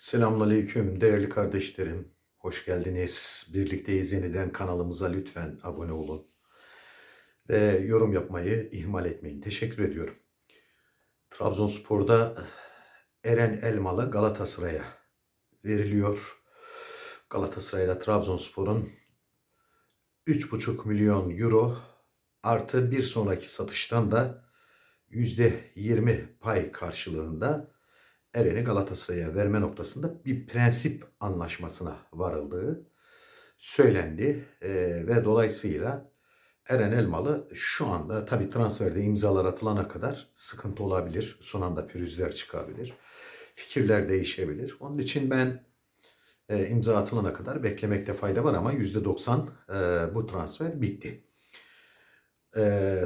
Selamünaleyküm değerli kardeşlerim. Hoş geldiniz. Birlikteyiz yeniden kanalımıza lütfen abone olun. Ve yorum yapmayı ihmal etmeyin. Teşekkür ediyorum. Trabzonspor'da Eren Elmalı Galatasaray'a veriliyor. Galatasaray'la Trabzonspor'un 3,5 milyon euro artı bir sonraki satıştan da %20 pay karşılığında Eren'i Galatasaray'a verme noktasında bir prensip anlaşmasına varıldığı söylendi Ee, ve dolayısıyla Eren Elmalı şu anda tabi transferde imzalar atılana kadar sıkıntı olabilir. Son anda pürüzler çıkabilir. Fikirler değişebilir. Onun için ben e, imza atılana kadar beklemekte fayda var ama %90 e, bu transfer bitti. E,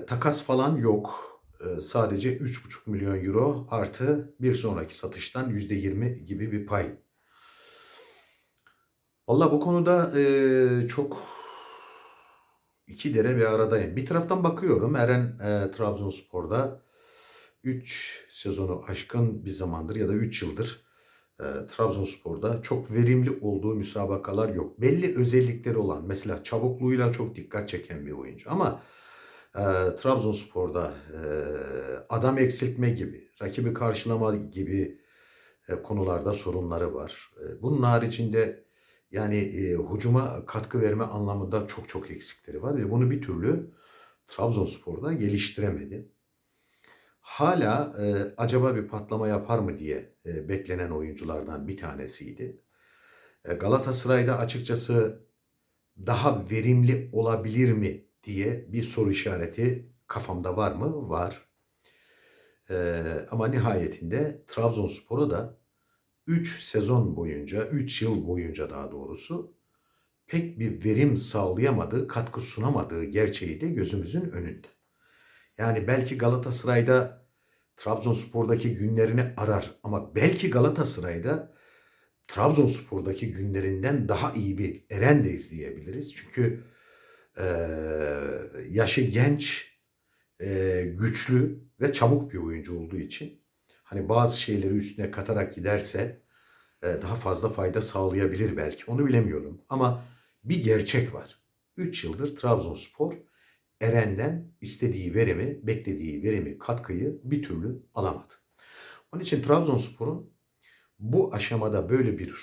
takas falan yok. E, sadece 3,5 milyon euro artı bir sonraki satıştan %20 gibi bir pay. Valla bu konuda e, çok iki dere bir aradayım. Bir taraftan bakıyorum Eren e, Trabzonspor'da 3 sezonu aşkın bir zamandır ya da 3 yıldır e, Trabzonspor'da çok verimli olduğu müsabakalar yok. Belli özellikleri olan mesela çabukluğuyla çok dikkat çeken bir oyuncu ama e, Trabzonspor'da e, adam eksiltme gibi, rakibi karşılama gibi e, konularda sorunları var. E, bunun haricinde yani e, hücuma katkı verme anlamında çok çok eksikleri var ve bunu bir türlü Trabzonspor'da geliştiremedi. Hala e, acaba bir patlama yapar mı diye e, beklenen oyunculardan bir tanesiydi. E, Galatasaray'da açıkçası daha verimli olabilir mi diye bir soru işareti kafamda var mı? Var. E, ama nihayetinde Trabzonspor'a da 3 sezon boyunca, 3 yıl boyunca daha doğrusu pek bir verim sağlayamadığı, katkı sunamadığı gerçeği de gözümüzün önünde. Yani belki Galatasaray'da Trabzonspor'daki günlerini arar ama belki Galatasaray'da Trabzonspor'daki günlerinden daha iyi bir Eren de izleyebiliriz. Çünkü e, yaşı genç, e, güçlü ve çabuk bir oyuncu olduğu için hani bazı şeyleri üstüne katarak giderse e, daha fazla fayda sağlayabilir belki. Onu bilemiyorum ama bir gerçek var. 3 yıldır Trabzonspor Eren'den istediği verimi, beklediği verimi, katkıyı bir türlü alamadı. Onun için Trabzonspor'un bu aşamada böyle bir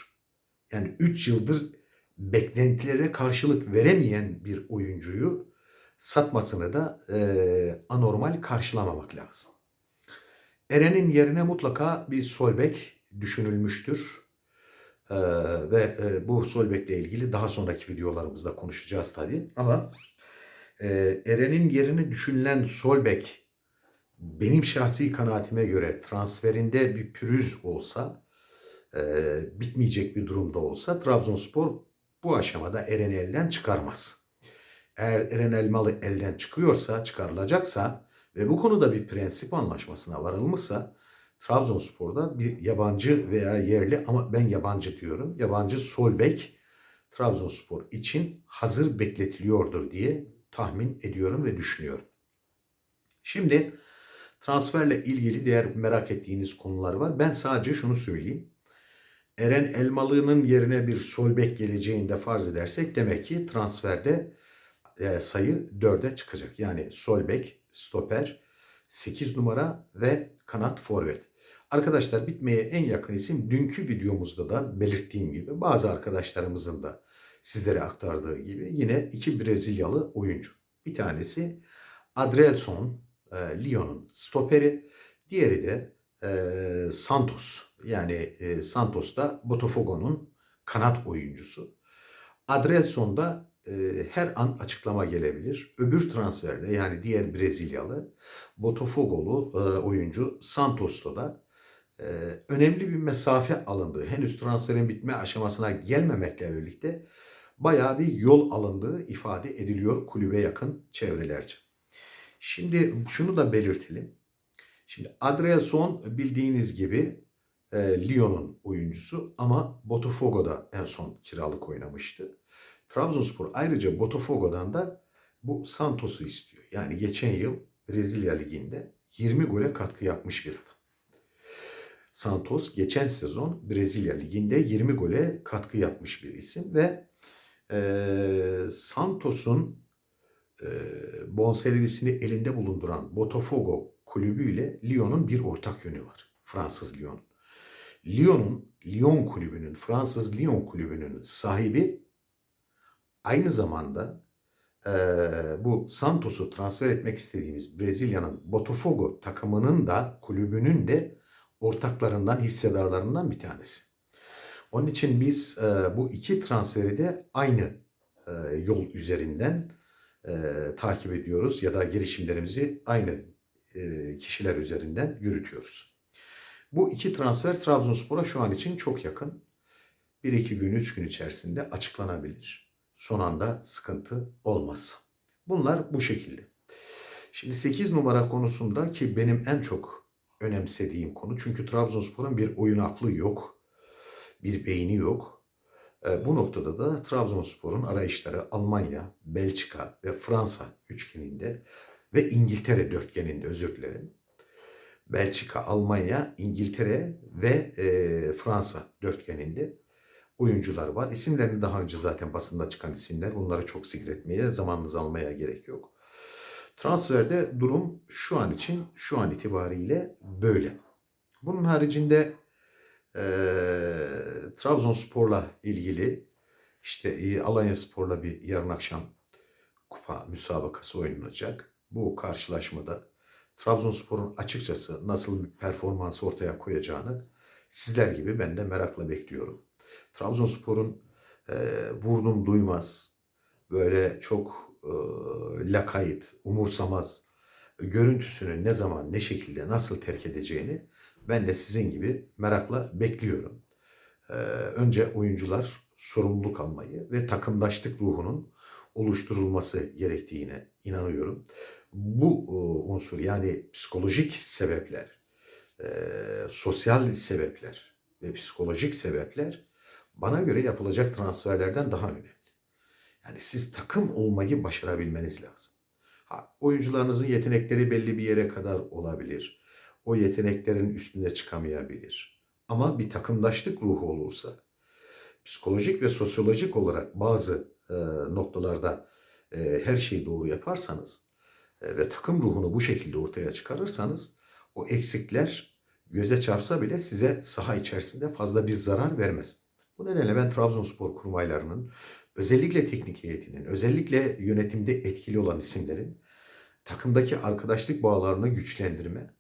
yani 3 yıldır beklentilere karşılık veremeyen bir oyuncuyu satmasını da e, anormal karşılamamak lazım. Eren'in yerine mutlaka bir solbek düşünülmüştür. Ee, ve e, bu solbekle ilgili daha sonraki videolarımızda konuşacağız tabii. Ama e, Eren'in yerine düşünülen solbek benim şahsi kanaatime göre transferinde bir pürüz olsa, e, bitmeyecek bir durumda olsa Trabzonspor bu aşamada Eren'i elden çıkarmaz. Eğer Eren Elmalı elden çıkıyorsa, çıkarılacaksa ve bu konuda bir prensip anlaşmasına varılmışsa Trabzonspor'da bir yabancı veya yerli ama ben yabancı diyorum. Yabancı sol bek Trabzonspor için hazır bekletiliyordur diye tahmin ediyorum ve düşünüyorum. Şimdi transferle ilgili diğer merak ettiğiniz konular var. Ben sadece şunu söyleyeyim. Eren Elmalı'nın yerine bir sol bek geleceğinde farz edersek demek ki transferde e, sayı 4'e çıkacak. Yani sol bek, stoper, 8 numara ve kanat forvet. Arkadaşlar bitmeye en yakın isim dünkü videomuzda da belirttiğim gibi bazı arkadaşlarımızın da sizlere aktardığı gibi yine iki Brezilyalı oyuncu. Bir tanesi Adrielson, e, Lyon'un stoperi. Diğeri de Santos. Yani e, Santos da Botafogo'nun kanat oyuncusu. Adrielson da e, her an açıklama gelebilir. Öbür transferde yani diğer Brezilyalı Botafogolu e, oyuncu Santos'ta da e, önemli bir mesafe alındığı, henüz transferin bitme aşamasına gelmemekle birlikte bayağı bir yol alındığı ifade ediliyor kulübe yakın çevrelerce. Şimdi şunu da belirtelim. Şimdi Adrielson bildiğiniz gibi e, Lyon'un oyuncusu ama Botafogo'da en son kiralık oynamıştı. Trabzonspor ayrıca Botafogo'dan da bu Santos'u istiyor. Yani geçen yıl Brezilya Ligi'nde 20 gole katkı yapmış bir adam. Santos geçen sezon Brezilya Ligi'nde 20 gole katkı yapmış bir isim ve e, Santos'un e, bonservisini elinde bulunduran Botafogo kulübüyle Lyon'un bir ortak yönü var. Fransız Lyon. Lyon'un Lyon kulübünün, Fransız Lyon kulübünün sahibi aynı zamanda e, bu Santos'u transfer etmek istediğimiz Brezilya'nın Botafogo takımının da kulübünün de ortaklarından, hissedarlarından bir tanesi. Onun için biz e, bu iki transferi de aynı e, yol üzerinden e, takip ediyoruz ya da girişimlerimizi aynı kişiler üzerinden yürütüyoruz. Bu iki transfer Trabzonspor'a şu an için çok yakın. Bir iki gün, üç gün içerisinde açıklanabilir. Son anda sıkıntı olmaz. Bunlar bu şekilde. Şimdi 8 numara konusunda ki benim en çok önemsediğim konu çünkü Trabzonspor'un bir oyun aklı yok. Bir beyni yok. E, bu noktada da Trabzonspor'un arayışları Almanya, Belçika ve Fransa üçgeninde ve İngiltere dörtgeninde özür dilerim. Belçika, Almanya, İngiltere ve e, Fransa dörtgeninde oyuncular var. İsimlerini daha önce zaten basında çıkan isimler. Bunları çok zikretmeye, zamanınızı almaya gerek yok. Transferde durum şu an için, şu an itibariyle böyle. Bunun haricinde e, Trabzonspor'la ilgili işte e, Alanya Spor'la bir yarın akşam kupa müsabakası oynanacak. Bu karşılaşmada Trabzonspor'un açıkçası nasıl bir performans ortaya koyacağını sizler gibi ben de merakla bekliyorum. Trabzonspor'un e, vurdum duymaz, böyle çok e, lakayt, umursamaz görüntüsünü ne zaman, ne şekilde, nasıl terk edeceğini ben de sizin gibi merakla bekliyorum. E, önce oyuncular sorumluluk almayı ve takımdaşlık ruhunun oluşturulması gerektiğine inanıyorum. Bu e, unsur yani psikolojik sebepler, e, sosyal sebepler ve psikolojik sebepler bana göre yapılacak transferlerden daha önemli. Yani siz takım olmayı başarabilmeniz lazım. Ha, oyuncularınızın yetenekleri belli bir yere kadar olabilir. O yeteneklerin üstünde çıkamayabilir. Ama bir takımdaşlık ruhu olursa, psikolojik ve sosyolojik olarak bazı e, noktalarda e, her şeyi doğru yaparsanız ve takım ruhunu bu şekilde ortaya çıkarırsanız o eksikler göze çarpsa bile size saha içerisinde fazla bir zarar vermez. Bu nedenle ben Trabzonspor kurmaylarının özellikle teknik heyetinin, özellikle yönetimde etkili olan isimlerin takımdaki arkadaşlık bağlarını güçlendirme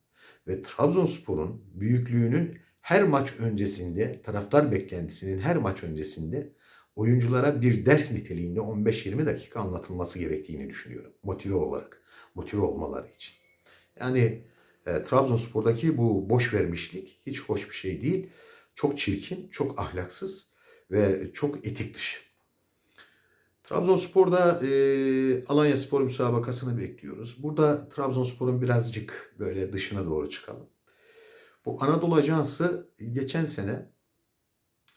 ve Trabzonspor'un büyüklüğünün her maç öncesinde, taraftar beklentisinin her maç öncesinde oyunculara bir ders niteliğinde 15-20 dakika anlatılması gerektiğini düşünüyorum. Motive olarak, motive olmaları için. Yani e, Trabzonspor'daki bu boş vermişlik hiç hoş bir şey değil. Çok çirkin, çok ahlaksız ve çok etik dışı. Trabzonspor'da e, Alanya Spor müsabakasını bekliyoruz. Burada Trabzonspor'un birazcık böyle dışına doğru çıkalım. Bu Anadolu Ajansı geçen sene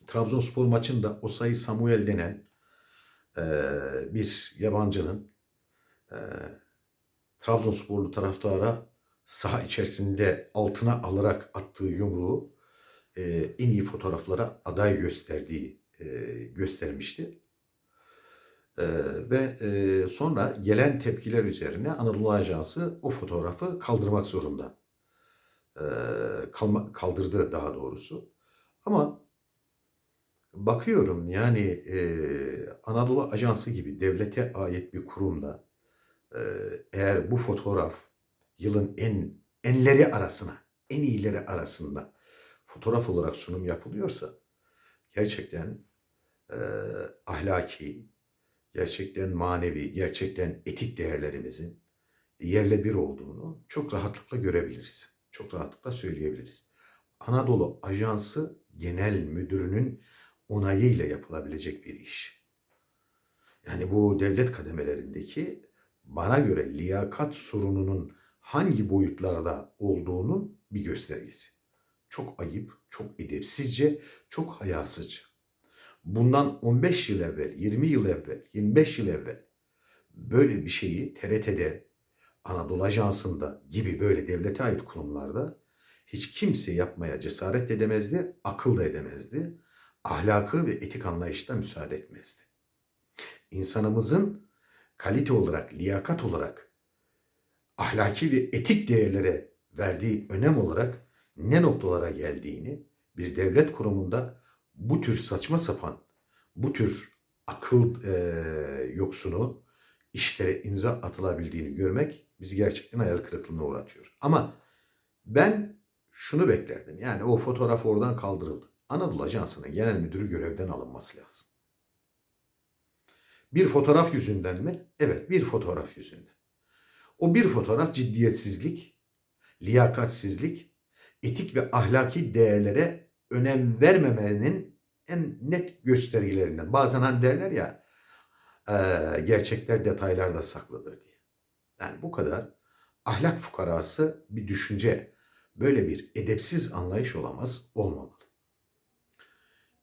Trabzonspor maçında Osayi Samuel denen e, bir yabancının e, Trabzonsporlu taraftara saha içerisinde altına alarak attığı yumruğu e, en iyi fotoğraflara aday gösterdiği e, göstermişti. E, ve e, sonra gelen tepkiler üzerine Anadolu Ajansı o fotoğrafı kaldırmak zorunda. E, kalma, kaldırdı daha doğrusu. Ama bakıyorum yani e, Anadolu Ajansı gibi devlete ait bir kurumda eğer bu fotoğraf yılın en enleri arasına, en iyileri arasında fotoğraf olarak sunum yapılıyorsa gerçekten e, ahlaki, gerçekten manevi, gerçekten etik değerlerimizin yerle bir olduğunu çok rahatlıkla görebiliriz. Çok rahatlıkla söyleyebiliriz. Anadolu Ajansı Genel Müdürü'nün onayıyla yapılabilecek bir iş. Yani bu devlet kademelerindeki bana göre liyakat sorununun hangi boyutlarda olduğunun bir göstergesi. Çok ayıp, çok edepsizce, çok hayasızca. Bundan 15 yıl evvel, 20 yıl evvel, 25 yıl evvel böyle bir şeyi TRT'de, Anadolu Ajansı'nda gibi böyle devlete ait kurumlarda hiç kimse yapmaya cesaret edemezdi, akıl da edemezdi. Ahlakı ve etik anlayışta müsaade etmezdi. İnsanımızın kalite olarak, liyakat olarak, ahlaki ve etik değerlere verdiği önem olarak ne noktalara geldiğini bir devlet kurumunda bu tür saçma sapan, bu tür akıl e, yoksunu işlere imza atılabildiğini görmek bizi gerçekten hayal kırıklığına uğratıyor. Ama ben şunu beklerdim. Yani o fotoğraf oradan kaldırıldı. Anadolu Ajansı'nın genel müdürü görevden alınması lazım. Bir fotoğraf yüzünden mi? Evet, bir fotoğraf yüzünden. O bir fotoğraf ciddiyetsizlik, liyakatsizlik, etik ve ahlaki değerlere önem vermemenin en net göstergelerinden. Bazen hani derler ya e, gerçekler detaylarda saklıdır diye. Yani bu kadar ahlak fukarası bir düşünce, böyle bir edepsiz anlayış olamaz, olmamalı.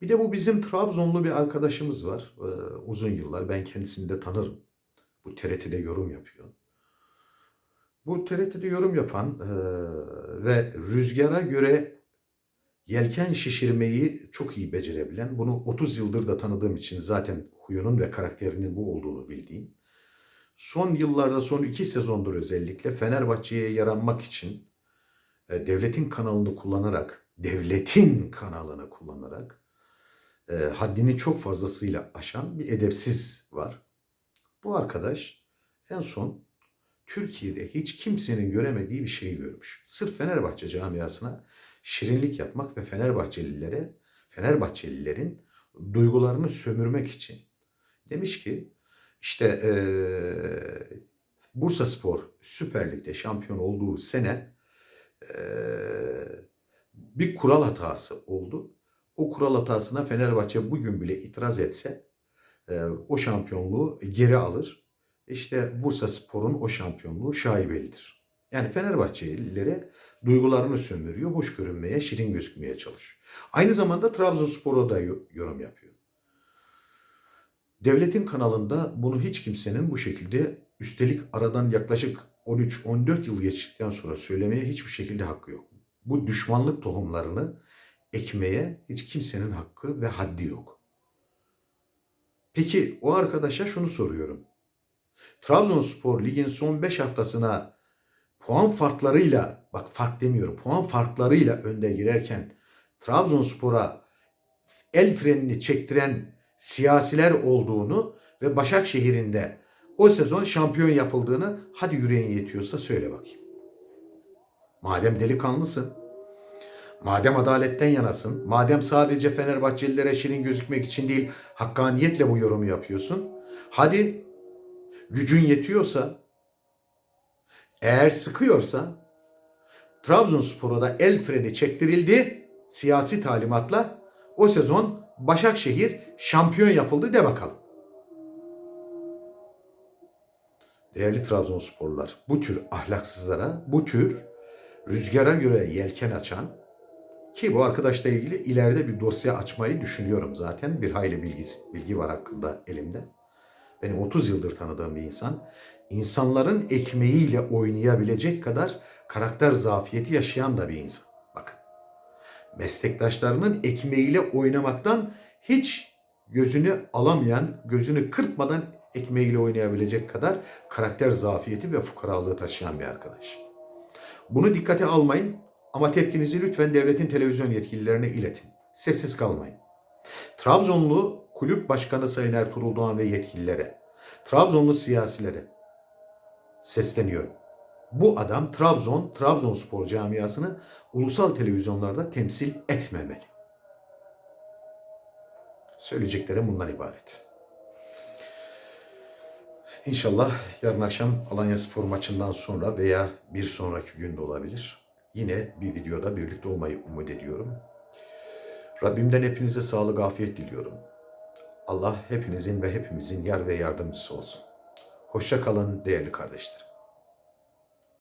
Bir de bu bizim Trabzonlu bir arkadaşımız var. Ee, uzun yıllar ben kendisini de tanırım. Bu TRT'de yorum yapıyor. Bu TRT'de yorum yapan e, ve rüzgara göre yelken şişirmeyi çok iyi becerebilen, bunu 30 yıldır da tanıdığım için zaten huyunun ve karakterinin bu olduğunu bildiğim, son yıllarda, son iki sezondur özellikle Fenerbahçe'ye yaranmak için e, devletin kanalını kullanarak, devletin kanalını kullanarak e, haddini çok fazlasıyla aşan bir edepsiz var. Bu arkadaş en son Türkiye'de hiç kimsenin göremediği bir şeyi görmüş. Sırf Fenerbahçe camiasına şirinlik yapmak ve Fenerbahçelilere, Fenerbahçelilerin duygularını sömürmek için. Demiş ki işte e, Bursa Spor Süper Lig'de şampiyon olduğu sene e, bir kural hatası oldu. O kural hatasına Fenerbahçe bugün bile itiraz etse e, o şampiyonluğu geri alır. İşte Bursa Spor'un o şampiyonluğu şaibelidir. Yani Fenerbahçelilere duygularını sömürüyor, hoş görünmeye, şirin gözükmeye çalışıyor. Aynı zamanda Trabzonspor'a da yorum yapıyor. Devletin kanalında bunu hiç kimsenin bu şekilde üstelik aradan yaklaşık 13-14 yıl geçtikten sonra söylemeye hiçbir şekilde hakkı yok. Bu düşmanlık tohumlarını ekmeye hiç kimsenin hakkı ve haddi yok. Peki o arkadaşa şunu soruyorum. Trabzonspor ligin son 5 haftasına puan farklarıyla, bak fark demiyorum, puan farklarıyla önde girerken Trabzonspor'a el frenini çektiren siyasiler olduğunu ve Başakşehir'in de o sezon şampiyon yapıldığını hadi yüreğin yetiyorsa söyle bakayım. Madem delikanlısın, madem adaletten yanasın, madem sadece Fenerbahçelilere şirin gözükmek için değil hakkaniyetle bu yorumu yapıyorsun. Hadi gücün yetiyorsa, eğer sıkıyorsa Trabzonspor'a da el freni çektirildi siyasi talimatla. O sezon Başakşehir şampiyon yapıldı de bakalım. Değerli Trabzonsporlar, bu tür ahlaksızlara, bu tür rüzgara göre yelken açan ki bu arkadaşla ilgili ileride bir dosya açmayı düşünüyorum zaten. Bir hayli bilgisi, bilgi var hakkında elimde. Benim 30 yıldır tanıdığım bir insan. İnsanların ekmeğiyle oynayabilecek kadar karakter zafiyeti yaşayan da bir insan. Bakın. Meslektaşlarının ekmeğiyle oynamaktan hiç gözünü alamayan, gözünü kırpmadan ekmeğiyle oynayabilecek kadar karakter zafiyeti ve fukaralığı taşıyan bir arkadaş. Bunu dikkate almayın ama tepkinizi lütfen devletin televizyon yetkililerine iletin. Sessiz kalmayın. Trabzonlu kulüp başkanı Sayın Ertuğrul Doğan ve yetkililere, Trabzonlu siyasilere sesleniyorum. Bu adam Trabzon, Trabzonspor camiasını ulusal televizyonlarda temsil etmemeli. Söyleyeceklerim bundan ibaret. İnşallah yarın akşam Alanya Spor maçından sonra veya bir sonraki günde olabilir. Yine bir videoda birlikte olmayı umut ediyorum. Rabbimden hepinize sağlık, afiyet diliyorum. Allah hepinizin ve hepimizin yar ve yardımcısı olsun. Hoşça kalın değerli kardeşlerim.